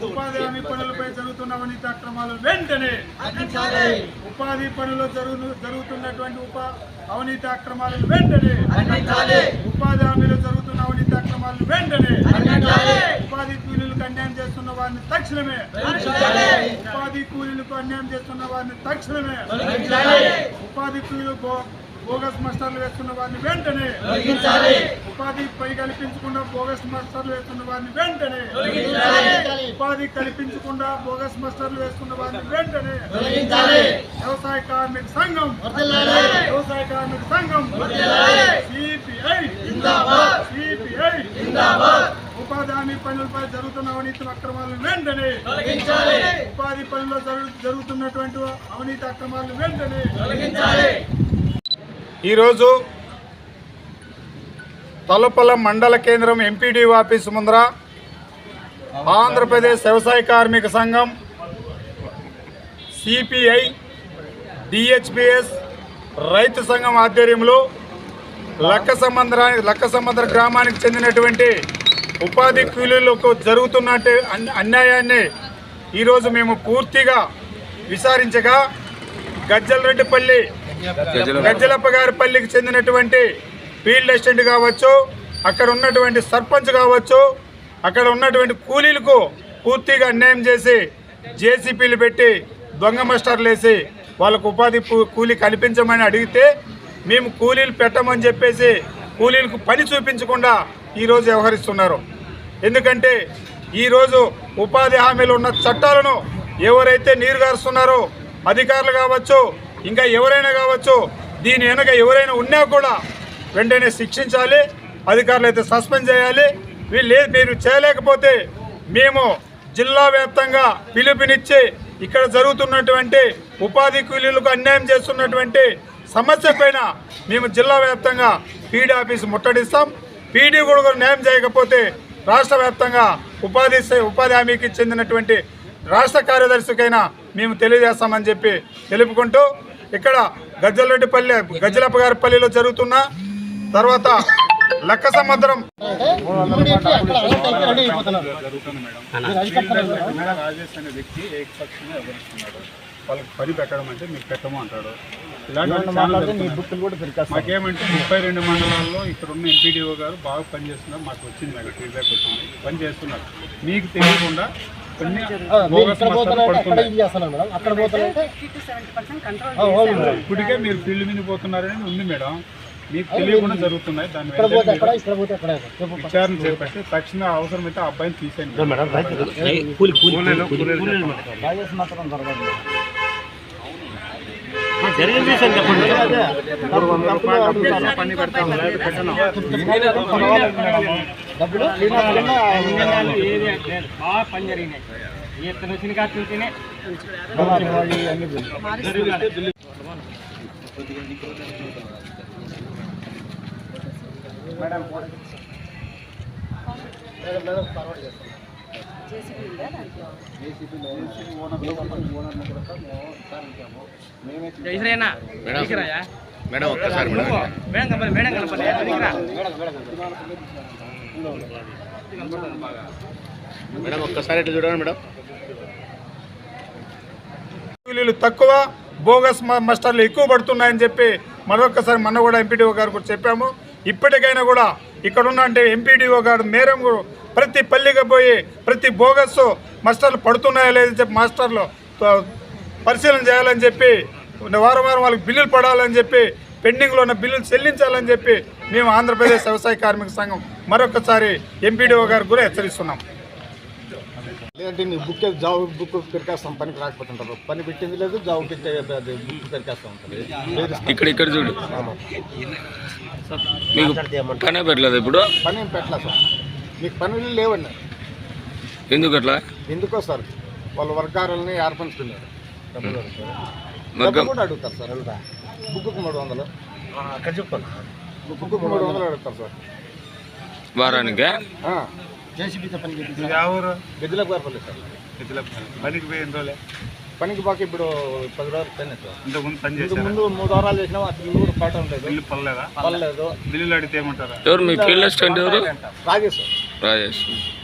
ఉపాధి హామీ పనులపై జరుగుతున్న అవినీతి అక్రమాలు వెంటనే ఉపాధి పనులు జరుగుతున్నటువంటి ఉప అవినీతి అక్రమాలు వెంటనే ఉపాధి హామీలో జరుగుతున్న అవినీతి అక్రమాలు వెంటనే ఉపాధి కూలీలకు అన్యాయం చేస్తున్న వారిని తక్షణమే అన్యాయం చేస్తున్న వారిని తక్షణమే ఉపాధి బోగస్ మాస్టర్లు వేస్తున్న వారిని వెంటనే ఉపాధి పై కల్పించకుండా బోగస్ మాస్టర్లు వేస్తున్న వారిని వెంటనే ఉపాధి కల్పించకుండా బోగస్ మాస్టర్లు వేస్తున్న వారిని వెంటనే వ్యవసాయ కార్మిక సంఘం వ్యవసాయ కార్మిక సంఘం సిపిఐ సిపిఐ ఉపాధి హామీ పనులపై జరుగుతున్న అవినీతి అక్రమాలను వెంటనే ఉపాధి పనుల్లో జరుగు- జరుగుతున్నటువంటి అవినీతి అక్రమాలను వెంటనే ఈరోజు తలపల మండల కేంద్రం ఎంపీడీ ఆఫీసు ముందర ఆంధ్రప్రదేశ్ వ్యవసాయ కార్మిక సంఘం సిపిఐ డిహెచ్పిఎస్ రైతు సంఘం ఆధ్వర్యంలో లక్క సముద్ర లక్క సముద్ర గ్రామానికి చెందినటువంటి ఉపాధి కూలీలకు జరుగుతున్నట్టు అన్- అన్యాయాన్ని ఈరోజు మేము పూర్తిగా విచారించగా గజ్జలరెడ్డిపల్లి గజ్జలప్ప గారి పల్లికి చెందినటువంటి ఫీల్డ్ అసిస్టెంట్ కావచ్చు అక్కడ ఉన్నటువంటి సర్పంచ్ కావచ్చు అక్కడ ఉన్నటువంటి కూలీలకు పూర్తిగా అన్యాయం చేసి జేసీపీలు పెట్టి దొంగ మాస్టర్లు వేసి వాళ్ళకు ఉపాధి కూలీ కల్పించమని అడిగితే మేము కూలీలు పెట్టమని చెప్పేసి కూలీలకు పని చూపించకుండా ఈరోజు వ్యవహరిస్తున్నారు. ఎందుకంటే ఈరోజు ఉపాధి హామీలు ఉన్న చట్టాలను ఎవరైతే నీరుగారుస్తున్నారో అధికారులు కావచ్చు ఇంకా ఎవరైనా కావచ్చు దీని వెనక ఎవరైనా ఉన్నా కూడా వెంటనే శిక్షించాలి అధికారులు అయితే సస్పెండ్ చేయాలి. వీళ్ళు లేదు మీరు చేయలేకపోతే మేము జిల్లా వ్యాప్తంగా పిలుపునిచ్చి ఇక్కడ జరుగుతున్నటువంటి ఉపాధి కూలీలకు అన్యాయం చేస్తున్నటువంటి సమస్య పైన మేము జిల్లా వ్యాప్తంగా పీడీ ఆఫీస్ ముట్టడిస్తాం. పీడీ కూడా న్యాయం చేయకపోతే రాష్ట్ర వ్యాప్తంగా ఉపాధి సే- ఉపాధి హామీకి చెందినటువంటి రాష్ట్ర కార్యదర్శికైనా మేము తెలియజేస్తామని చెప్పి తెలుపుకుంటూ ఇక్కడ గజ్జలరెడ్డిపల్లి గజ్జలప్ప గారి పల్లిలో జరుగుతున్న తర్వాత లక్క సముద్రం రాజేష్ అనే వ్యక్తి ఏకపక్షంగా ఎవరిస్తున్నాడు వాళ్ళకి పని పెట్టడం అంటే మీకు పెట్టము అంటాడు. మాకేమంటే ముప్పై రెండు మండలాల్లో ఇక్కడ ఉన్న ఎంపీడీఓ గారు బాగా పనిచేస్తున్నారు. మాకు వచ్చింది నాకు ఫీడ్బ్యాక్ వచ్చింది. పని చేస్తున్నారు మీకు తెలియకుండా ఇప్పటికే మీరు ఫీల్డ్ మీద పోతున్నారని ఉంది మేడం. మీకు తెలియకుండా జరుగుతున్నాయి. దాని విచారణ చేపట్టి తక్షణ అవసరమైతే ఆ అబ్బాయిని తీసేయండి. జరిగింది సార్ చెప్పండి పని బాగా పని జరిగినాయి ఇతను వచ్చిన కాదు చూస్తేనే మేడం ఒక్కసారి మేడం మేడం కనపడి మేడం ఒక్కసారి ఇట్లా చూడండి మేడం కూలీలు తక్కువ బోగస్ మాస్టర్లు ఎక్కువ పడుతున్నాయని చెప్పి మరొకసారి మన కూడా ఎంపీడీఓ గారు కూడా చెప్పాము ఇప్పటికైనా కూడా ఇక్కడ ఉన్న అంటే ఎంపీడీఓ గారు మేరం కూడా ప్రతి పల్లికి పోయి ప్రతి బోగస్ మాస్టర్లు పడుతున్నాయా లేదని చెప్పి మాస్టర్లు పరిశీలన చేయాలని చెప్పి వారం వారం వాళ్ళకి బిల్లులు పడాలని చెప్పి పెండింగ్లో ఉన్న బిల్లులు చెల్లించాలని చెప్పి మేము ఆంధ్రప్రదేశ్ వ్యవసాయ కార్మిక సంఘం మరొకసారి ఎంపీడీఓ గారు కూడా హెచ్చరిస్తున్నాం. లేదంటే నీ బుక్ జాబ్ బుక్ పెరికేస్తాం పనికి రాకపోతుంటారు. పని పెట్టింది లేదు జాబ్ బుక్ పెరికేస్తా ఇక్కడ ఇక్కడ చూడు. మీకు పనే పెట్టలేదు ఇప్పుడు? పని ఏం పెట్టలే సార్ మీకు పనులు లేవండి. ఎందుకు అట్లా? ఎందుకో సార్ వాళ్ళ వర్గాలని ఏర్పంచుకున్నారు డబ్బులు కూడా అడుగుతారు సార్ అంతా బుక్కు మూడు వందలు. అక్కడ చెప్పాను బుక్కు మూడు వందలు అడుగుతారు సార్. వారానికే? ఆ, జేసీబీతో పని చేసి ఎవరు? గదిలోకి వేరపల్లి సార్. పనికి పోయి ఎన్ని రోజులే. పనికి బాగా ఇప్పుడు పది రోజులు పని సార్. ఇంతకుముందు పని ఇంతకు చేశారా? ముందు మూడు వారాలు చేసినాం అసలు కూడా పడటం లేదు. బిల్లు పడలేదా? పర్లేదు బిల్లులు అడిగితే ఏమంటారా? ఎవరు మీ ఫీల్డ్ ఎవరు? రాజేష్ రాజేష్